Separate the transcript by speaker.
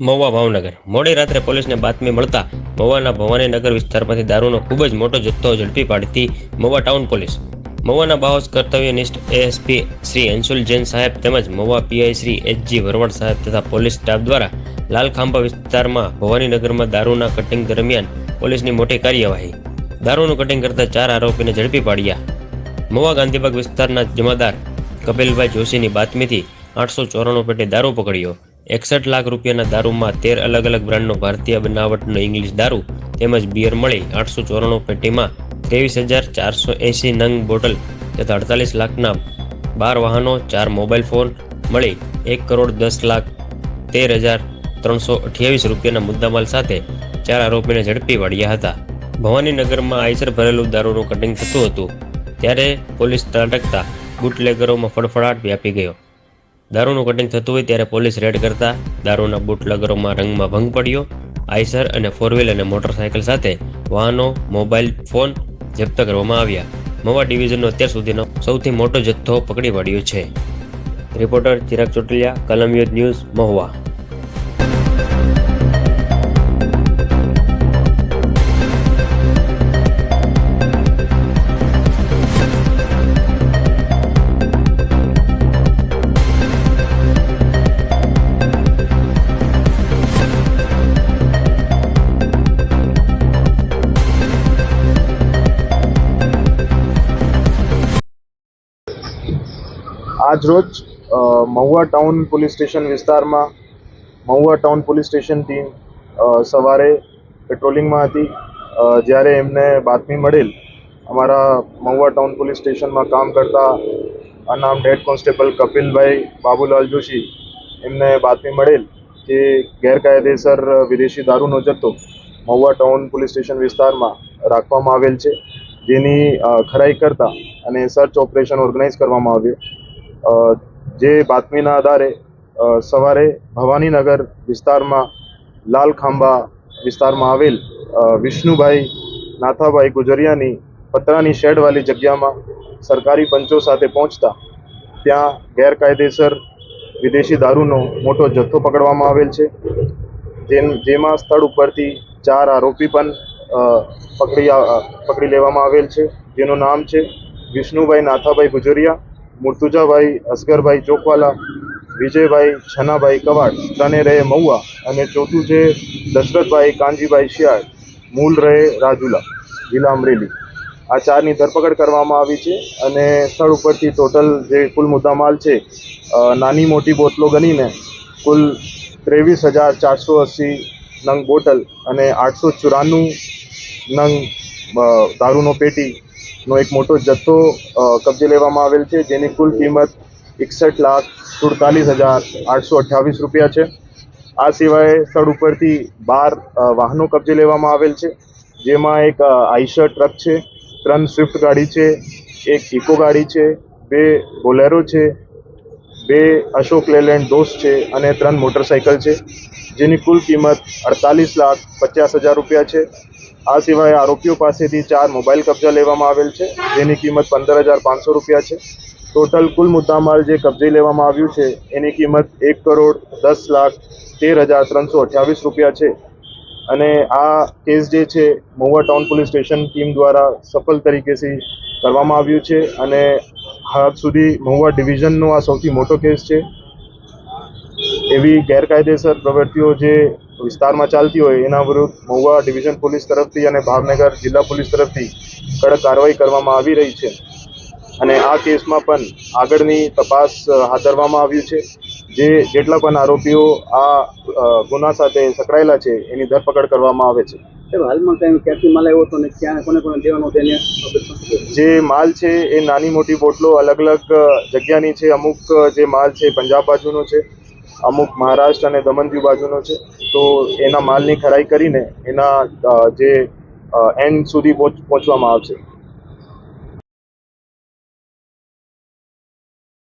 Speaker 1: મહુવા ભાવનગર. મોડી રાત્રે પોલીસને બાતમી મળતા મહુવાના ભવાનીનગર વિસ્તારમાંથી દારૂનો ખૂબ જ મોટો જથ્થો ઝડપી પાડતી મહુવા ટાઉન પોલીસ. મહુવાના બાહોશ કર્તવ્યનિષ્ઠ એએસપી શ્રી અંશુલ જૈન સાહેબ તેમજ Mahuva PI Shri H G Varvad સાહેબ તથા પોલીસ સ્ટાફ દ્વારા લાલખાંભા વિસ્તારમાં ભવાનીનગરમાં દારૂના કટિંગ દરમિયાન પોલીસની મોટી કાર્યવાહી. દારૂનું કટિંગ કરતા ચાર આરોપીને ઝડપી પાડ્યા. મહુવા ગાંધીબાગ વિસ્તારના જમાદાર કપિલભાઈ જોશીની બાતમીથી આઠસો ચોરાણું પેટે દારૂ પકડ્યો. એકસઠ લાખ રૂપિયાના દારૂમાં તેર અલગ અલગ બ્રાન્ડનો ભારતીય બનાવટનો ઇંગ્લિશ દારૂ તેમજ બિયર મળી આઠસો ચોરાણું પેટીમાં ત્રેવીસ હજાર ચારસો એંસી નંગ બોટલ તથા અડતાલીસ લાખના બાર વાહનો, ચાર મોબાઈલ ફોન મળી એક કરોડ દસ લાખ તેર હજાર ત્રણસો અઠ્યાવીસ રૂપિયાના મુદ્દામાલ સાથે ચાર આરોપીને ઝડપી પાડ્યા હતા. ભવાનીનગરમાં આયસર ભરેલું દારૂનું કટિંગ થતું હતું, ત્યારે પોલીસ ત્રાટકતા બુટલેગરોમાં ફડફડાટ વ્યાપી ગયો. દારૂનું કટિંગ થતું હોય ત્યારે પોલીસ રેડ કરતા દારૂના બુટલેગરોમાં રંગમાં ભંગ પડ્યો. આઈસર અને ફોર વ્હીલ અને મોટરસાયકલ સાથે વાહનો મોબાઈલ ફોન જપ્ત કરવામાં આવ્યા. મવા ડિવિઝનનો અત્યાર સુધીનો સૌથી મોટો જથ્થો પકડી પાડ્યો છે. Reporter Chirag Chotaliya Kalamyuddh news Mahuva.
Speaker 2: આજ રોજ મહુવા ટાઉન પોલીસ સ્ટેશન વિસ્તારમાં Mahuva town police station team સવારે પેટ્રોલિંગમાં હતી. જ્યારે એમને બાતમી મળેલ, અમારા મહુવા ટાઉન પોલીસ સ્ટેશનમાં કામ કરતા અનામ હેડ કોન્સ્ટેબલ કપિલભાઈ બાબુલાલ જોશી એમને બાતમી મળેલ કે ગેરકાયદેસર વિદેશી દારૂનો જથ્થો મહુવા ટાઉન પોલીસ સ્ટેશન વિસ્તારમાં રાખવામાં આવેલ છે. જેની ખરાઈ કરતા અને સર્ચ ઓપરેશન ઓર્ગેનાઇઝ કરવામાં આવ્યું. જે બાતમીના આધારે સવારે ભવાનીનગર વિસ્તારમાં લાલ ખાંભા વિસ્તારમાં આવેલ વિષ્ણુભાઈ નાથાભાઈ ગુજરિયાની પતરાની શેડવાળી જગ્યામાં સરકારી પંચો સાથે પહોંચતા ત્યાં ગેરકાયદેસર વિદેશી દારૂનો મોટો જથ્થો પકડવામાં આવેલ છે. જેમ જેમાં સ્થળ ઉપરથી ચાર આરોપી પણ પકડી પકડી લેવામાં આવેલ છે. જેનું નામ છે વિષ્ણુભાઈ નાથાભાઈ ગુજરિયા મુર્તુજાભાઈ, અસગરભાઈ ચોકવાલા, વિજયભાઈ છનાભાઈ કવાડ તને રહે મહુવા અને ચોથું છે દશરથભાઈ કાનજીભાઈ શિયાળ મૂળ રહે રાજુલા, જિલ્લા અમરેલી. આ ચારની ધરપકડ કરવામાં આવી છે અને સ્થળ ઉપરથી ટોટલ જે કુલ મુદ્દામાલ છે નાની મોટી બોટલો ગણીને કુલ ત્રેવીસ હજાર ચારસો અસી નંગ બોટલ અને આઠસો ચોરાણું નંગ દારૂનો દારૂનો પેટીનો એક મોટો જથ્થો કબજે લેવામાં આવેલ છે, જેની કુલ કિંમત એકસઠ લાખ સુડતાલીસ હજાર આઠસો અઠ્યાવીસ રૂપિયા છે. આ સિવાય સ્થળ ઉપરથી બાર વાહનો કબજે લેવામાં આવેલ છે, જેમાં એક આઈશર ટ્રક છે, ત્રણ સ્વિફ્ટ ગાડી છે, એક ઇકો ગાડી છે, બે બોલેરો છે, બે અશોક લેલેન્ડ દોસ્ત છે અને ત્રણ મોટરસાઇકલ છે, જેની કુલ કિંમત અડતાલીસ લાખ પચાસ હજાર રૂપિયા છે. આ સિવાય આરોપીઓ પાસેથી ચાર મોબાઈલ કબજા લેવામાં આવેલ છે. જેની કિંમત પંદર હજાર પાંચસો રૂપિયા છે. ટોટલ કુલ મુદ્દામાલ જે કબજે લેવામાં આવ્યું છે, એની કિંમત એક કરોડ દસ લાખ તેર હજાર ત્રણસો અઠ્યાવીસ રૂપિયા છે. અને આ કેસ જે છે, Mahuva town police station team દ્વારા સફળ તરીકેથી કરવામાં આવ્યું છે અને હાલ સુધી મહુવા ડિવિઝનનો આ સૌથી મોટો કેસ છે. એવી ગેરકાયદેસર પ્રવૃત્તિઓ જે વિસ્તારમાં ચાલતી હોય એના વિરુદ્ધ મહુવા ડિવિઝન પોલીસ તરફથી અને ભાવનગર જિલ્લા પોલીસ તરફથી કડક કાર્યવાહી કરવામાં આવી રહી છે. અને આ કેસમાં પણ આગળની તપાસ હાથ ધરવામાં આવ્યું છે. જે જેટલા પણ આરોપીઓ આ ગુના સાથે સંકળાયેલા છે એની ધરપકડ કરવામાં આવે છે.
Speaker 3: હાલમાં કઈ ક્યાંથી માલ આવ્યો હતો ને ક્યાં કોને કોને દેવાનો કહેશો?
Speaker 2: જે માલ છે એ નાની મોટી બોટલો અલગ અલગ જગ્યાની છે. અમુક જે માલ છે પંજાબ બાજુનો છે. અમુક મહારાષ્ટ્ર અને દમણ બાજુનો છે, તો એના માલની ખરાઈ કરીને એના જે એન્ડ સુધી પહોંચવામાં આવશે.